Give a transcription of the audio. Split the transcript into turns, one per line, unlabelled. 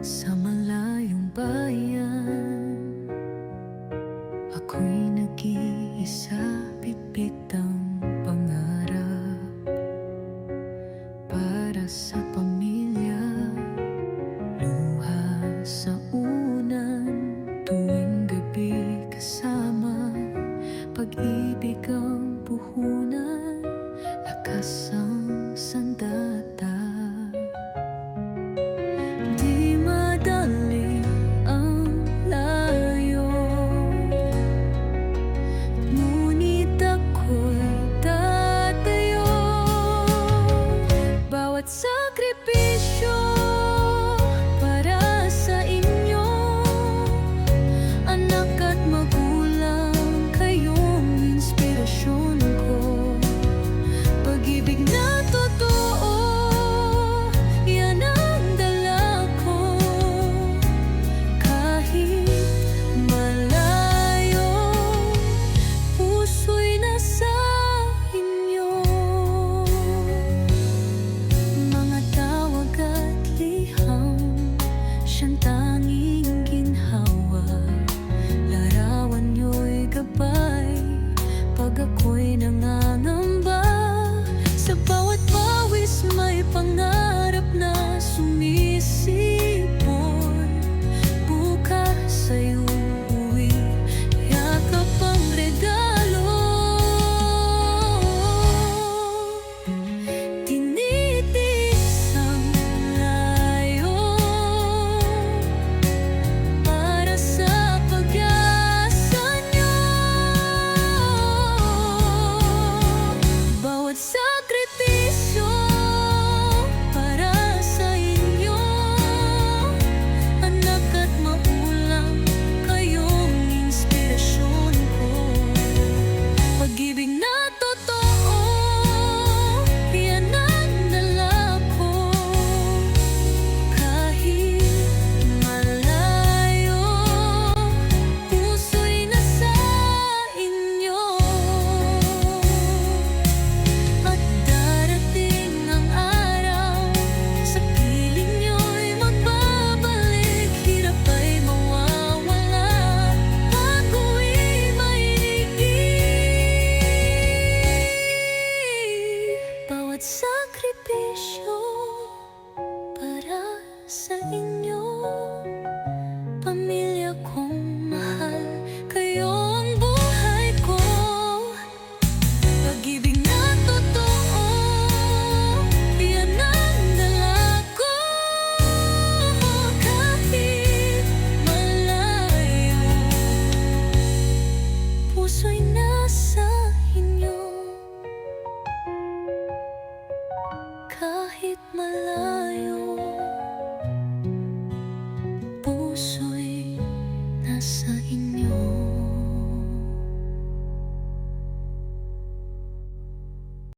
sa malayong bayan Ako'y nag-iisa. sa inyo. Pamilya kong mahal Kayo ang buhay ko. Pag-ibig na totoo Yan ang dala ko. Kahit malayo Puso'y nasa inyo. Kahit malayo. 色一钮